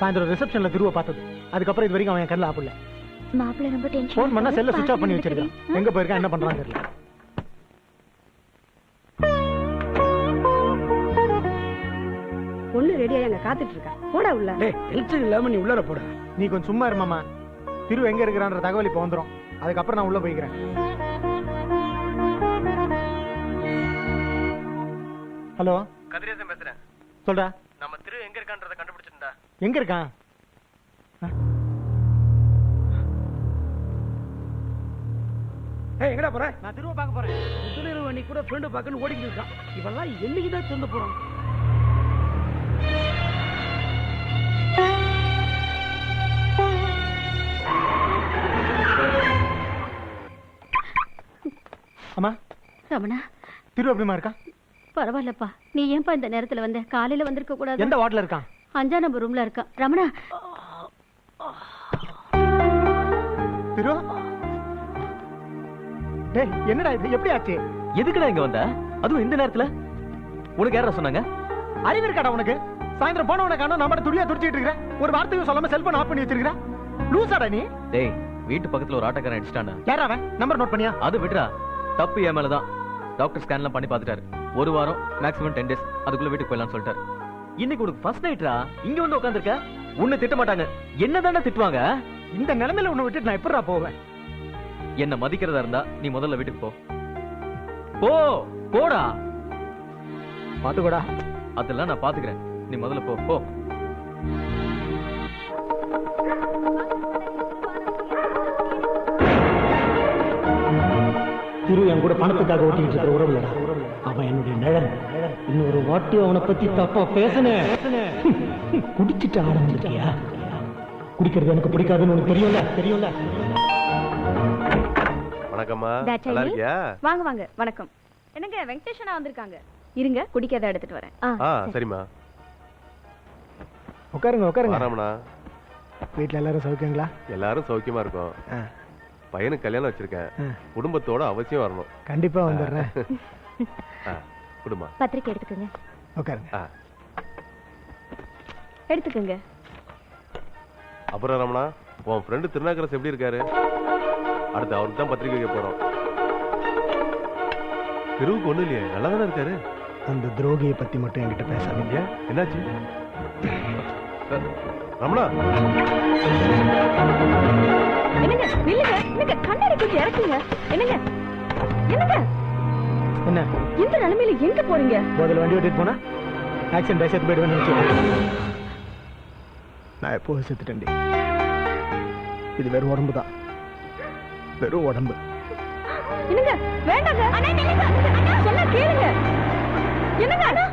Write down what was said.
சாயந்தரம் ரிசப்ஷன்ல திருவ பார்த்தது. அதுக்கப்புறம் இது வரைக்கும் அவன் கண்ணில் ஆப்பிடல மாப்பிள்ளை ரொம்ப டென்ஷன் ஃபோன் பண்ணா செல்ல சுவிட்ச் ஆஃப் பண்ணி வச்சிருக்கான். எங்க போயிருக்கான்? என்ன பண்றான்னு தெரியல. பொண்ணு ரெடியா அங்க காத்துட்டு இருக்கா. போடா உள்ள. டேய் டென்ஷன் இல்லாம நீ உள்ளர போடா. நீ கொஞ்சம் சும்மா இருமாமா திரு எங்க இருக்கிறான்ற தகவல் இப்போ வந்துரும். அதுக்கப்புறம் நான் உள்ள போய்க்கிறேன். ஹலோ கதிரேசன் பேசுறேன். சொல்டா இருக்கான்றத கண்டுபிடிச்சிருந்தா? எங்க இருக்கான்? ஏய் எங்கடா போற? நான் திரும்ப பார்க்க போறேன். முதலிரவு அன்னைக்கு கூட ஃப்ரெண்டு பார்க்கன்னு ஓடிக்கிட்டு இருக்கான். இவெல்லாம் என்னைக்கு தான் திருந்த போறான்? அம்மா ரமணா. திரு எப்படிமா இருக்கான் பரவாயில்லப்பா. நீ ஏன்பா இந்த நேரத்துல வந்த? காலையில வந்திருக்க கூடாது. எந்த வார்டில் இருக்கான்? அஞ்சா நம்பர் ரூம்ல இருக்கான் ரமணா. திரு? டேய் என்னடா இது? எப்படி ஆச்சு? எதுக்குடா இங்க வந்த? அதுவும் இந்த நேரத்துல? உனக்கு யாரா சொன்னாங்க? அறிவு இருக்காடா உனக்கு? சாயந்தரம் போனவனை காணும் நம்மட துடியா துடிச்சிட்டு இருக்கிற ஒரு வார்த்தையும் சொல்லாம செல்போன் ஆஃப் பண்ணி வச்சிருக்கிற லூசாடா நீ? டேய் வீட்டு பக்கத்துல ஒரு ஆட்டோக்காரன் அடிச்சிட்டானா யாரா அவன்? நம்பர் நோட் பண்ணியா? அது விடுறா தப்பு என் மேலதான். டாக்டர் ஸ்கேன்லாம் பண்ணி பார்த்துட்டாரு. ஒரு வாரம் மேக்ஸிமம் டென் டேஸ் அதுக்குள்ள வீட்டுக்கு போயிடலாம்னு சொல்லிட்டாரு. இன்னைக்கு உனக்கு ஃபர்ஸ்ட் நைட்ரா இங்க வந்து உட்காந்துருக்க உன்னை திட்ட மாட்டாங்க. என்ன திட்டுவாங்க? இந்த நிலைமையில உன்னை விட்டுட்டு நான் எப்படிடா போவேன்? என்ன மதிக்கிறதா இருந்தா நீ முதல்ல வீட்டுக்கு போ. போ! போடா! பாத்துக்கோடா அதெல்லாம் நான் பாத்துக்கிறேன் நீ முதல்ல போ. போ. திரு என் கூட பணத்துக்காக ஓட்டிட்டு இருக்கிற உறவுலடா. அவன் என்னுடைய நிழல். இன்னொரு வாட்டி அவனை பத்தி தப்பா பேசுனேன் குடிச்சிட்டு ஆரம்பிச்சிருக்கியா குடிக்கிறது எனக்கு பிடிக்காதுன்னு உனக்கு தெரியும்ல? தெரியும்ல? வணக்கம்மா. நல்லா. இருக்கியா? வாங்க வாங்க. வணக்கம். என்னங்க வெங்கடேஷனா வந்திருக்காங்க. இருங்க குடிக்காத எடுத்துட்டு வரேன். ஆ சரிம்மா. உட்காருங்க உட்காருங்க. வீட்ல எல்லாரும் சௌக்கியங்களா? எல்லாரும் சௌக்கியமா இருக்கோம். ஆ. பையனுக்கு கல்யாணம் வச்சிருக்கேன். குடும்பத்தோட அவசியம் வரணும். கண்டிப்பா வந்துடுறேன். குடும்பம் பத்திரிக்கை எடுத்துக்கோங்க. உட்காருங்க. எடுத்துக்கோங்க. அப்புறம் ரமணா உன் ஃப்ரெண்டு திருநாக்கரசு எப்படி இருக்காரு? அடுத்து அவருக்கு தான் பத்திரிக்கை வைக்க போறோம். தெருவுக்கு ஒண்ணு இல்லையே நல்லா தானே இருக்காரு? அந்த துரோகியை பத்தி மட்டும் என்கிட்ட பேசாதீங்க. என்னாச்சு? ரமணா. கொஞ்சம் இறக்குங்க. என்னங்க? என்னங்க? என்ன? இந்த நிலைமையில எங்க போறீங்க? போதில் வண்டி ஓட்டிட்டு போனா? ஆக்சிடென்ட் போயிடுவேன்னு நினைச்சேன். நான் எப்போ செத்துட்டேன்டி இது வெறும் உடம்பு தான் வெறும் உடம்பு. என்னங்க? வேண்டாங்க. அண்ணா நில்லுங்க. அண்ணா சொன்னா கேளுங்க. என்னங்க? அண்ணா